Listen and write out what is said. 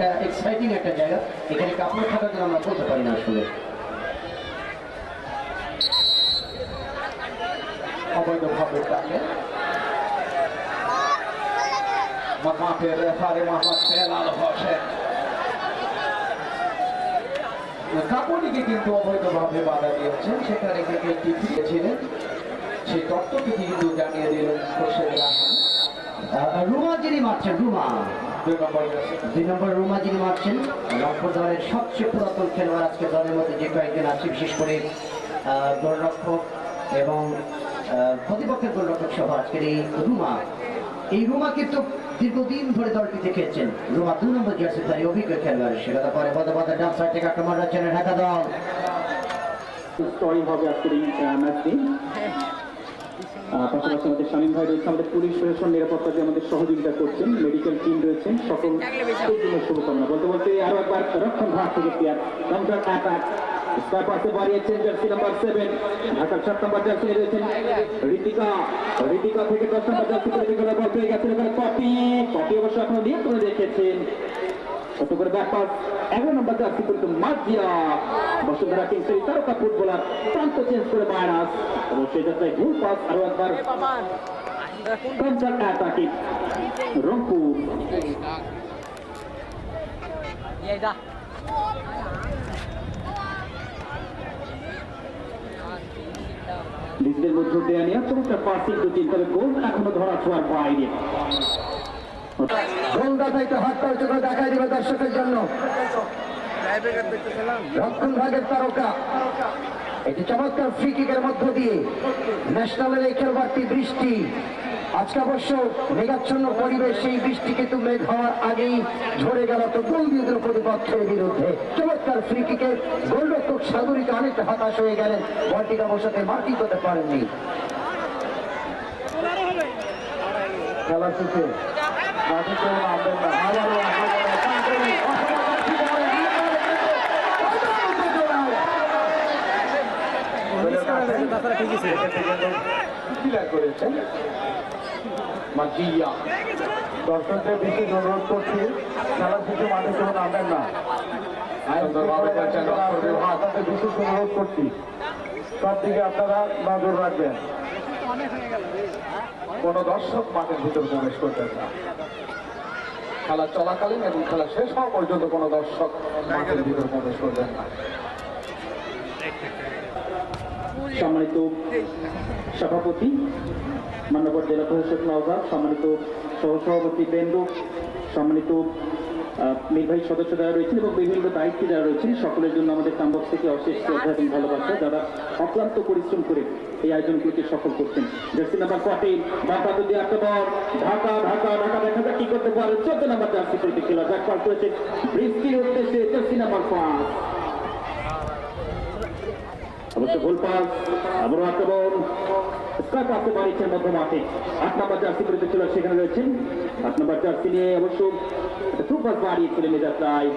Exciting একটা জায়গা। এখানে কাপড় থাকার জন্য আমরা বলতে পারি না আসলে। কাপড়িকে কিন্তু অবৈধভাবে বাধা দিয়েছেন। সেখানে ক্রিকেটটি ফিরেছিলেন? সেই তত্ত্বটি কিন্তু জানিয়ে দিলেন রুমা যিনি মারছেন, রুমা। দুই নম্বর রুমা। যিনি মারছেন রংপুর দলের সবচেয়ে পুরাতন খেলোয়াড় আজকে দলের মধ্যে যে কয়েকজন আছে বিশেষ করে গোলরক্ষক এবং আহ, প্রতিপক্ষের গোলরক্ষক সহ আজকের এই রুমা। এই রুমা কিন্তু দীর্ঘদিন ধরে দলটিতে খেলছেন। রুমা দু নম্বর জার্সি তার অভিজ্ঞ খেলোয়াড়। সেটা তো পরে পদে পদে ডান সাইড থেকে আক্রমণ রয়েছেন ঢাকা দল। স্ট্রং হবে আজকের এই ম্যাচটি পাশাপাশি আমাদের শামীম ভাই রয়েছে আমাদের পুলিশ প্রশাসন নিরাপত্তা যে আমাদের সহযোগিতা করছেন মেডিকেল টিম রয়েছেন সকল জন্য শুভকামনা। বলতে বলতে আরও একবার রক্ষণ ভাগ থেকে প্লেয়ার পাশে বাড়িয়েছেন জার্সি নাম্বার সেভেন ঢাকার সাত নম্বর জার্সি রয়েছেন ঋতিকা। ঋতিকা থেকে দশ নম্বর জার্সি করে গেছেন এখানে পপি। পপি অবশ্য এখনও নিয়ন্ত্রণে রেখেছেন। ছোট করে ব্যাক পাস। এগারো নম্বর জার্সি কিন্তু মাজিয়া বসুন্ধরা কিংসের তারকা ফুটবলার? প্রান্ত চেঞ্জ করে মাইনাস এবং সেই যাত্রায় ভুল পাস আরও একবার। রংপুর। নিজেদের মধ্যে দেয়া নিয়ে চমৎকার পাসিং দু তিন তবে গোল এখনও ধরা ছোঁয়ার বাইরে। গোলদাতাইতে হাত করে দেখাই দিবে দর্শকের জন্য। রক্ষণ ভাগের তারকা। একটি চমৎকার ফ্রি কিকের মধ্য দিয়ে ন্যাশনালের এই খেলবারটি বৃষ্টি আজকে অবশ্য মেঘাচ্ছন্ন পরিবেশ, সেই বৃষ্টি কিন্তু মেঘ হওয়ার আগেই ঝরে গেল। তো গোল দিয়ে প্রতিপক্ষের বিরুদ্ধে। চমৎকার ফ্রি কিকের গোলরক্ষক সাগরিকা অনেকটা হতাশ হয়ে গেলেন। বলটিকে অবশ্যই মার্কিং করতে পারেননি। খেলা করেছেন মাজিয়া দর্শকদের বিশেষ অনুরোধ করছি খেলা শেষে মাঠে কেউ নামবেন না বিশেষ অনুরোধ করছি সব দিকে আপনারা নজর রাখবেন। কোন দর্শক মাঠের ভিতর প্রবেশ করবেন না। খেলা চলাকালীন এবং খেলা শেষ হওয়া পর্যন্ত কোনো দর্শক মাঠের ভিতর প্রবেশ করবেন না। সম্মানিত সভাপতি, মান্যবর জেলা প্রশাসক নওগাঁ, সম্মানিত সহসভাপতি বেন্দু, সম্মানিত নির্বাহী সদস্য যারা রয়েছেন এবং বিভিন্ন দায়িত্বে যারা রয়েছেন, সকলের জন্য আমাদের কাম্বক থেকে অশেষ শ্রদ্ধা এবং ভালোবাসা যারা অক্লান্ত পরিশ্রম করে এই আয়োজনগুলোকে সফল করছেন। জার্সি নাম্বার ফর্টিন বাপা যদি আক্রমণ, ঢাকা ঢাকা ঢাকা, দেখা যাক কি করতে পারে। চোদ্দ নাম্বার জার্সি করতে খেলা যাক, পার করেছে বৃষ্টির উদ্দেশ্যে জার্সি নাম্বার পাঁচ অবশ্য গোল পাস আবারও আক্রমণ স্কার পাসে বাড়িয়েছেন মধ্য মাঠে আট নম্বর জার্সি পরিতে ছিল, সেখানে রয়েছেন আট নম্বর জার্সি নিয়ে অবশ্য সুপার বাড়িয়েছিলেন এ যাত্রায়.